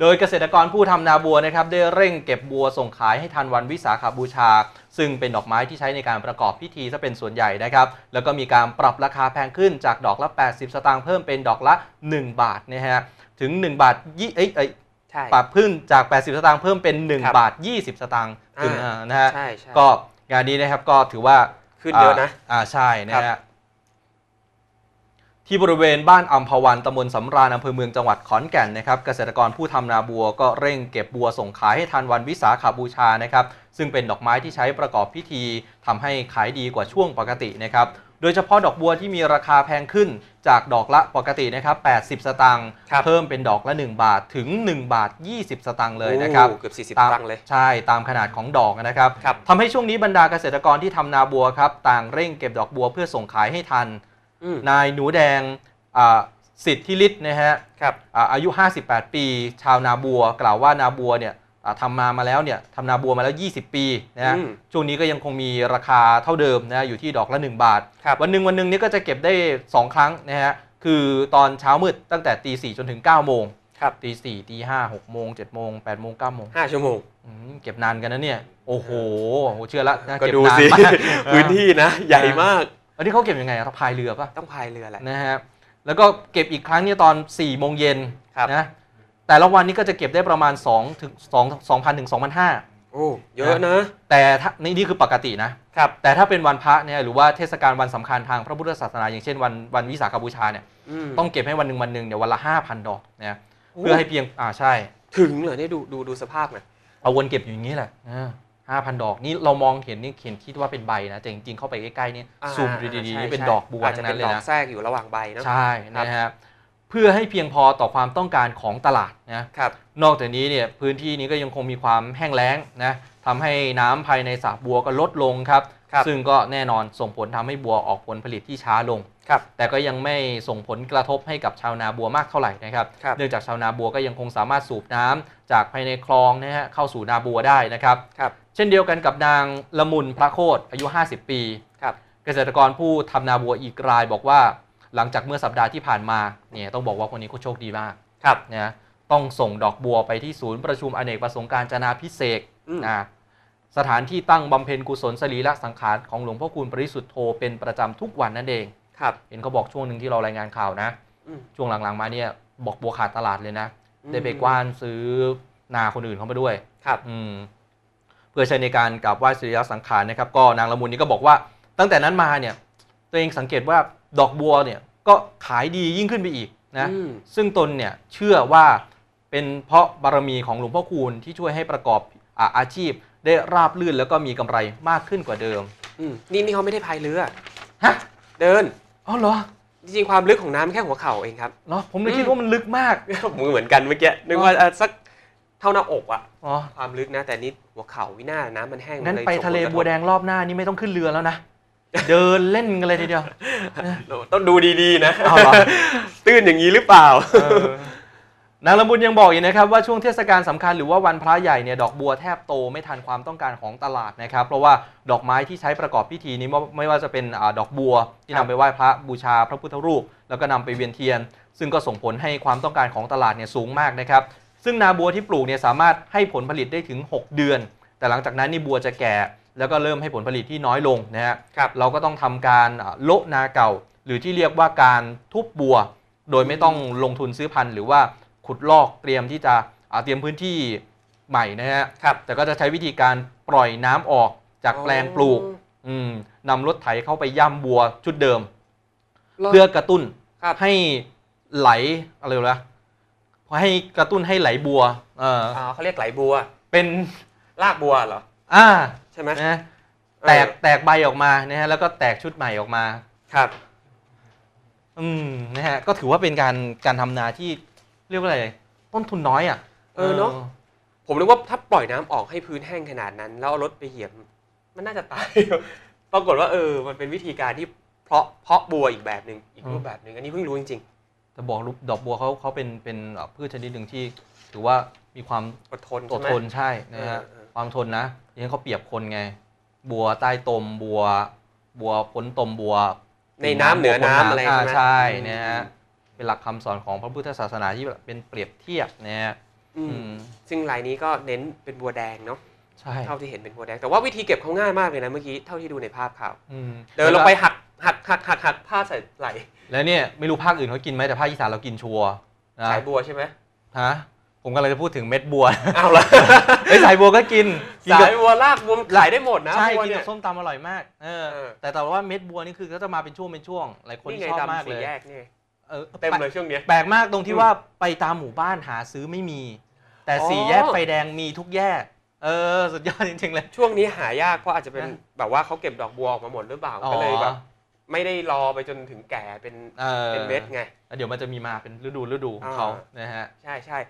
โดยเกษตรกรผู้ทำนาบัวนะครับได้เร่งเก็บบัวส่งขายให้ทันวันวิสาขบูชา ซึ่งเป็นดอกไม้ที่ใช้ในการประกอบพิธีซะเป็นส่วนใหญ่นะครับ แล้วก็มีการปรับราคาแพงขึ้นจากดอกละ 80 สตางค์เพิ่มเป็นดอกละ 1 บาทนะฮะถึง 1 บาทยี่เอ้ยเอ้ยใช่ปรับขึ้นจาก 80 สตางค์เพิ่มเป็นครับ1บาท 20 สตางค์ถึงอ่าอ่านะฮะใช่ใช่ก็งานนี้นะครับก็ถือว่าขึ้นเยอะนะอ่าใช่นะครัฮะบ ที่บริเวณบ้านอัมพวันตำบลสำราญอำเภอเมืองจังหวัดขอนแก่นนะครับเกษตรกรผู้ทำนาบัวก็เร่งเก็บบัวส่งขายให้ทันวันวิสาขบูชานะครับซึ่งเป็นดอกไม้ที่ใช้ประกอบพิธีทำให้ขายดีกว่าช่วงปกตินะครับโดยเฉพาะดอกบัวที่มีราคาแพงขึ้นจากดอกละปกตินะครับ 80 สตางค์ครับเพิ่มเป็นดอกละ 1 บาทถึง 1 บาท 20 สตางค์เลยนะครับโอ้เกือบ 40ตามตังค์เลย ใช่ตามขนาดของดอกนะครับครับทำให้ช่วงนี้บรรดาเกษตรกรที่ทำนาบัวครับต่างเร่งเก็บดอกบัวเพื่อส่งขายให้ทันอืม นายหนูแดงอ่าสิทธิฤทธิ์นะฮะครับอ่าอายุ 58 ปี ชาวนาบัว กล่าวว่านาบัวเนี่ยอ่าทำมามาแล้วเนี่ยทำนาบัวมาแล้ว 20 ปีนะฮะอืมช่วงนี้ก็ยังคงมีราคาเท่าเดิมนะอยู่ที่ดอกละ 1 บาทครับวันหนึ่งวันหนึ่งนี่ก็จะเก็บได้ 2 ครั้งนะฮะคือตอนเช้ามืดตั้งแต่ตีสี่จนถึง9โมงครับตีสี่ตีห้าหกโมงเจ็ดโมงแปดโมงเก้าโมง5ชั่วโมงอืมเก็บนานกันนะเนี่ย โอ้โหโหเชื่อละน่าก็เบดูนานสิมากพื้นที่นะ ใหญ่มาก อันนี้เขาเก็บยังไงครับพายเรือป่ะ ต้องพายเรือแหละนะฮะแล้วก็เก็บอีกครั้งเนี่ยตอน4ี่โมงเย็นครับนะแต่ละวันนี้ก็จะเก็บได้ประมาณ2ถึง2 2,000ถึง2,500โอ้เยอะนะแต่ถ้านี่นี่คือปกตินะครับแต่ถ้าเป็นวันพระเนี่ยหรือว่าเทศกาลวันสำคัญทางพระพุทธศาสนา อย่างเช่นวันวันวิสาขบูชาเนี่ยมต้องเก็บให้วันหนึ่งวันหนึ่งเนี่ยวันละ5,000ดอกนะโอ้เพื่อให้เพียงอ่าใช่ ถึงเหรอเนี่ยดูดูดูสภาพหน่อยเอาวนเก็บอยู่อย่างนี้แหละ ห้าพันดอกนี่เรามองเห็นนี่เห็นคิดว่าเป็นใบนะแต่จริงๆเข้าไปใกล้ๆนี่อ่าซูมดูดีๆใช่นี่เป็นใช่ดอกบัวอาจทั้จะงเป็นั้นนเลยดอกนะแทรกอยู่ระหว่างใบเนอะใช่นะฮะเพื่อให้เพียงพอต่อความต้องการของตลาดนะครับนอกจากนี้เนี่ยพื้นที่นี้ก็ยังคงมีความแห้งแล้งนะทำให้น้ำภายในสระบัวก็ลดลงครับครับ ซึ่งก็แน่นอนส่งผลทำให้บัวออกผลผลิตที่ช้าลงครับแต่ก็ยังไม่ส่งผลกระทบให้กับชาวนาบัวมากเท่าไหร่นะครับครับเนื่องจากชาวนาบัวก็ยังคงสามารถสูบน้ำจากภายในคลองนะฮะเข้าสู่นาบัวได้นะครับครับ เช่นเดียวกันกับนางละมุนพระโคตรอายุ 50 ปีครับเกษตรกรผู้ทำนาบัวอีกรายบอกว่า หลังจากเมื่อสัปดาห์ที่ผ่านมาเนี่ยต้องบอกว่าคนนี้เขาโชคดีมากครับนะต้องส่งดอกบัวไปที่ศูนย์ประชุมอเนกประสงค์การจนาพิเศษกอืมนะ สถานที่ตั้งบำเพ็ญกุศลสรีระสังขารของหลวงพ่อคูณปริสุทธโธเป็นประจำทุกวันนั่นเอง ครับ เห็นเขาบอกช่วงหนึ่งที่เรารายงานข่าวนะ อืม ช่วงหลังๆมาเนี่ยบอกบัวขาดตลาดเลยนะอืมได้ไปกว้านซื้อนาคนอื่นเข้ามาด้วย ครับ อืมเพื่อใช้ในการกราบไหว้สรีระสังขารนะครับ ก็นางละมุนนี้ก็บอกว่า ตั้งแต่นั้นมาเนี่ย ตัวเองสังเกตว่าดอกบัวเนี่ยก็ขายดียิ่งขึ้นไปอีกนะ อืม ซึ่งตนเนี่ยเชื่อว่าเป็นเพราะบารมีของหลวงพ่อคูณที่ช่วยให้ประกอบอาอาชีพ ได้ราบลื่นแล้วก็มีกำไรมากขึ้นกว่าเดิม อืมนี่นี่เขาไม่ได้พายเรือฮะเดินอ๋อเหรอจริงๆความลึกของน้ำแค่หัวเข่าเองครับเนาะผมเลยอืมคิดว่ามันลึกมากมือเหมือนกันเมื่อกี้นึกว่าอะสักเท่าหน้าอกอะอ๋อความลึกนะ แต่นี่หัวเข่าวินาศน้ำมันแห้งงั้นยไปส่งผทะเลกรทบัวแดงรอบหน้านี่ไม่ต้องขึ้นเรือแล้วนะเดินเล่นกันเลยทีเดียว ต้องดูดีๆนะเอาเหรอตื้นอย่างนี้หรือเปล่า นางละมุนยังบอกอีกนะครับว่าช่วงเทศกาลสำคัญหรือว่าวันพระใหญ่เนี่ยดอกบัวแทบโตไม่ทันความต้องการของตลาดนะครับ เพราะว่าดอกไม้ที่ใช้ประกอบพิธีนี้ไม่ไม่ว่าจะเป็นอาดอกบัว ที่ครันำบไปไหว้พระบูชาพระพุทธรูป แล้วก็นำไปเวียนเทียน ซึ่งก็ส่งผลให้ความต้องการของตลาดเนี่ยสูงมากนะครับ ซึ่งนาบัวที่ปลูกเนี่ยสามารถให้ผลผลิตได้ถึง 6 เดือน แต่หลังจากนั้นนี่บัวจะแก่แล้วก็เริ่มให้ผลผลิตที่น้อยลงนะฮะครับเราก็ต้องทำการอ่าโละนาเก่า หรือที่เรียกว่าการทุบบัว โดยไม่ต้องลงทุนซื้อพันธุ์หรือว่า ขุดลอกเตรียมที่จะอ่าเตรียมพื้นที่ใหม่นะฮะครับแต่ก็จะใช้วิธีการปล่อยน้ำออกจากแปลงปลูกอ๋ออืมนำรถไถเข้าไปย่ำบัวชุดเดิมเหรอเพื่อกระตุ้นครับให้ไหลอะไรวะให้กระตุ้นให้ไหลบัวเอออ่าเขาเรียกไหลบัว เป็นรากบัวเหรออ่าใช่ไหมนะเออแตกแตกใบออกมานะฮะแล้วก็แตกชุดใหม่ออกมาครับ อืมนะฮะก็ถือว่าเป็นการการทำนาที่ เรียกว่าอะไรต้นทุนน้อยอะเออเนอะผมนึกว่าถ้าปล่อยน้ำออกให้พื้นแห้งขนาดนั้น แล้วเอารถไปเหยียบมันน่าจะตาย ปรากฏว่าเออ มันเป็นวิธีการที่เพาะเพาะบัวอีกแบบหนึ่งอีกรูปแบบหนึ่งอันนี้เพิ่งรู้จริงแต่บอกลูกดอกบัวเขาเขาเป็นเป็นเอ่อพืชชนิดหนึ่งที่ ถือว่ามีความๆอดทนอดใช่ไหมทนใช่นะฮะเออเออความทนนะอย่างนี้เขาเปรียบคนไง บัวใต้ตมบัว บัวพ้นตมบัว ในน้ำเหนือน้ำอะไรอ่าใช่ไหมใช่อืมนะฮะ เป็นหลักคำสอนของพระพุทธศาสนาที่แบบเป็นเปรียบเทียบนะฮะออืมอืมซึ่งลายนี้ก็เน้นเป็นบัวแดงเนาะใช่เท่าที่เห็นเป็นบัวแดงแต่ว่าวิธีเก็บเขาง่ายมากเลยนะเมื่อกี้เท่าที่ดูในภาพข่าวอืมเดินลงไปหักหักหักหักหักผ้าใส่ไหลแล้วเนี่ยไม่รู้ภาคอื่นเขากินไหมแต่ภาคอีสานเรากินชัวร์นะสายบัวใช่ไหมฮะผมกำลังจะพูดถึงเม็ดบัวเอาละไอ้ยสายบัวก็กินกินสากับยบัวลากบัวขายได้หมดนะใช่บัวกินเนี่กัยบส้มตำอร่อยมากเออเออแต่แต่ว่าเม็ดบัวนี่คือก็จะมาเป็นช่วงเป็นช่วงหลายคนนี่ไงชอบมากดำเลสี่ยแยกนี่ เออเต็มแปลกเลยช่วงเนี้ย แปลกมากตรงที่อืมว่าไปตามหมู่บ้านหาซื้อไม่มี แต่อ๋อ สี่แยกไฟแดงมีทุกแยก เออ สุดยอดจริงๆเลย ช่วงนี้หายากเพราะอาจจะเป็นนะ แบบว่าเขาเก็บดอกบัวออกมาหมดหรือเปล่าอ๋อก็เลยแบบ ไม่ได้รอไปจนถึงแก่เป็นเออเป็นเม็ดไง แล้วเดี๋ยวมันจะมีมาเป็นฤดูฤดูของอ่าเขานะฮะ ใช่ใช่